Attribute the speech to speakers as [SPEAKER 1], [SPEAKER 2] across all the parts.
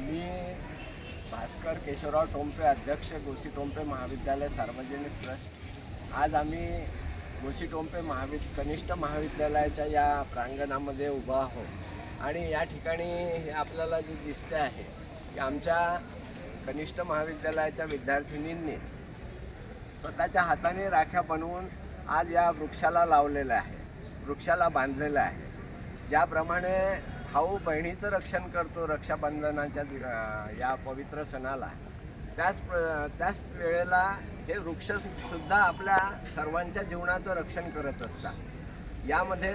[SPEAKER 1] मी भास्कर केशवराव टोंपे अध्यक्ष गोसी टोंपे महाविद्यालय सार्वजनिक ट्रस्ट. आज आम्ही गोसी टोंपे महाविद कनिष्ठ महाविद्यालयाच्या या प्रांगणामध्ये उभा आहोत. आणि या ठिकाणी हे आपल्याला जे दिसते आहे की आमच्या कनिष्ठ महाविद्यालयाच्या विद्यार्थिनींनी स्वतःच्या हाताने राख्या बनवून आज या वृक्षाला लावलेलं आहे वृक्षाला बांधलेलं आहे. ज्याप्रमाणे भाऊ बहिणीचं रक्षण करतो रक्षाबंधनाच्या दि- या पवित्र सणाला. त्याच प्र- त्याच वेळेला हे वृक्षसुद्धा आपल्या सर्वांच्या जीवनाचं रक्षण करत असतात. यामध्ये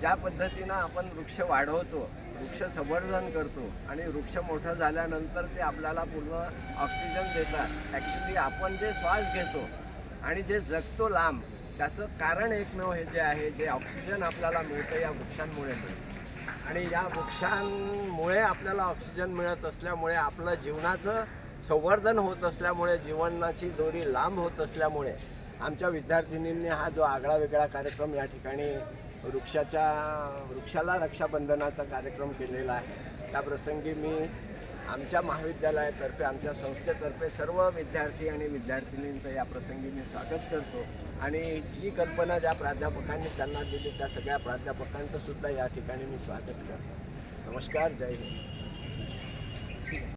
[SPEAKER 1] ज्या पद्धतीनं आपण वृक्ष वाढवतो वृक्ष संवर्धन करतो आणि वृक्ष मोठं झाल्यानंतर ते आपल्याला पूर्ण ऑक्सिजन देतात. ॲक्च्युली आपण जे श्वास घेतो आणि जे जगतो लांब त्याचं कारण एकमेव हे जे आहे जे ऑक्सिजन आपल्याला मिळतं या वृक्षांमुळे मिळतं. आणि या वृक्षांमुळे आपल्याला ऑक्सिजन मिळत असल्यामुळे आपलं जीवनाचं संवर्धन होत असल्यामुळे जीवनाची दोरी लांब होत असल्यामुळे आमच्या विद्यार्थिनींनी हा जो आगळा वेगळा कार्यक्रम या ठिकाणी वृक्षाच्या वृक्षाला रक्षाबंधनाचा कार्यक्रम केलेला आहे. त्या प्रसंगी मी आमच्या महाविद्यालयातर्फे आमच्या संस्थेतर्फे सर्व विद्यार्थी आणि विद्यार्थिनींचं या प्रसंगी मी स्वागत करतो. आणि जी कल्पना ज्या प्राध्यापकांनी त्यांना दिली त्या सगळ्या प्राध्यापकांचं सुद्धा या ठिकाणी मी स्वागत करतो. नमस्कार जय हिंद.